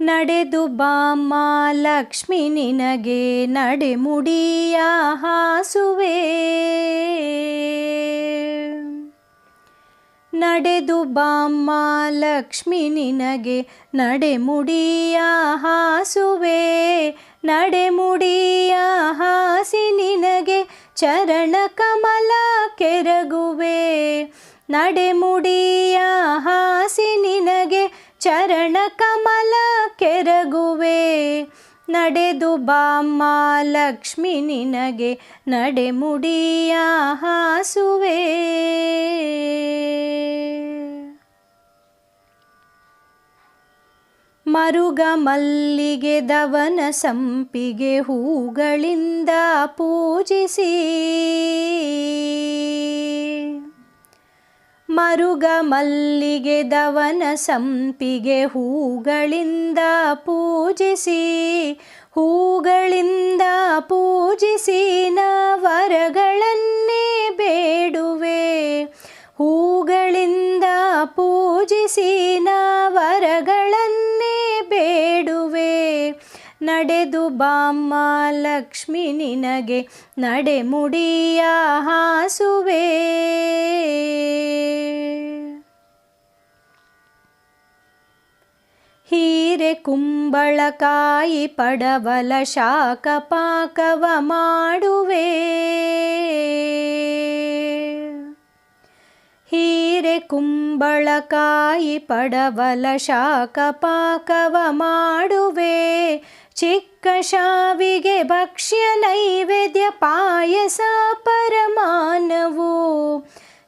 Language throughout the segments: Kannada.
ನಡೆದು ಬಾಮ್ಮ ಲಕ್ಷ್ಮಿ, ನಿನಗೆ ನಡೆಮುಡಿಯ ಹಾಸುವೆ. ನಡೆದು ಬಾಮ್ಮ ಲಕ್ಷ್ಮಿ, ನಿನಗೆ ನಡೆಮುಡಿಯ ಹಾಸುವೆ. ನಡೆಮುಡಿಯ ಹಾಸಿ, ನಿನಗೆ ಚರಣ ಕಮಲ ಕೆರಗುವೆ. ನಡೆ ಮುಡಿಯಾ ಚರಣ ಕಮಲ ಕೆರಗುವೆ. ನಡೆದು ಬಾಮ್ಮ ಲಕ್ಷ್ಮಿ, ನಿನಗೆ ನಡೆಮುಡಿಯ ಹಾಸುವೆ. ಮರುಗ ಮಲ್ಲಿಗೆ ದವನ ಸಂಪಿಗೆ ಹೂಗಳಿಂದ ಪೂಜಿಸಿ. ಮರುಗ ಮಲ್ಲಿಗೆ ದವನ ಸಂಪಿಗೆ ಹೂಗಳಿಂದ ಪೂಜಿಸಿ ಹೂಗಳಿಂದ ಪೂಜಿಸಿ ನವರಗಳನ್ನೇ ಬೇಡುವೆ. ಹೂಗಳಿಂದ ಪೂಜಿಸಿ ನವರಗಳನ್ನೇ ಬೇಡುವೆ. ನಡೆದು ಬಾಮ್ಮ ಲಕ್ಷ್ಮಿ ನಿನಗೆ ನಡೆಮುಡಿಯ ಹಾಸುವೆ. ಹೀರೆ ಕುಂಬಳಕಾಯಿ ಪಡವಲ ಶಾಖ ಪಾಕವ ಮಾಡುವೆ. ಹೀರೆ ಕುಂಬಳಕಾಯಿ ಪಡವಲ ಶಾಖ ಪಾಕವ ಮಾಡುವೆ. ಚಿಕ್ಕ ಶಾವಿಗೆ ಭಕ್ಷ್ಯ ನೈವೇದ್ಯ ಪಾಯಸ ಪರಮಾನವು.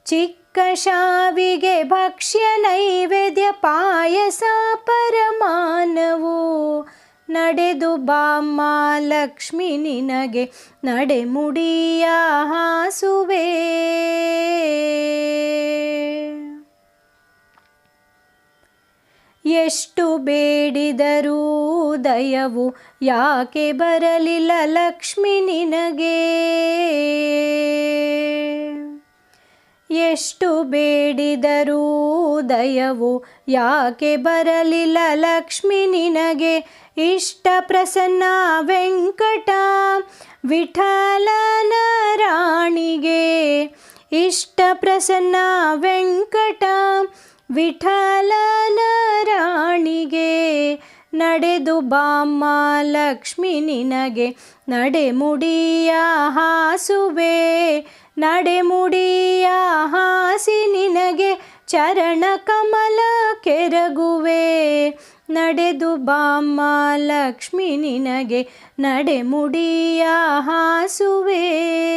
ಚಿಕ್ಕ ಶಾವಿಗೆ ಭಕ್ಷ್ಯ ನೈವೇದ್ಯ ಪಾಯಸ ನಡೆದು ಬಾಮ್ಮ ಲಕ್ಷ್ಮಿ ನಿನಗೆ ನಡೆಮುಡಿಯ ಹಾಸುವೆ. ಎಷ್ಟು ಬೇಡಿದರೂ ದಯವು ಯಾಕೆ ಬರಲಿಲ್ಲ ಲಕ್ಷ್ಮಿ ನಿನಗೆ? ಎಷ್ಟು ಬೇಡಿದರೂ ದಯವು ಯಾಕೆ ಬರಲಿಲ್ಲ? ಲಕ್ಷ್ಮಿ, ನಿನಗೆ ಇಷ್ಟ ಪ್ರಸನ್ನ ವೆಂಕಟ ವಿಠಲನ ರಾಣಿಗೆ ಇಷ್ಟ ಪ್ರಸನ್ನ ವೆಂಕಟ ವಿಠಲನ ರಾಣಿಗೆ ನಡೆದು ಬಾಮ್ಮ ಲಕ್ಷ್ಮಿ, ನಿನಗೆ ನಡೆಮುಡಿಯ ಹಾಸುವೆ ನಡೆಮುಡಿಯ ಹಾಸಿ ನಿನಗೆ ಚರಣ ಕಮಲ ಕೆರಗುವೆ. ನಡೆದು ಬಾಮ್ಮ ಲಕ್ಷ್ಮಿ ನಿನಗೆ ನಡೆಮುಡಿಯ ಹಾಸುವೆ.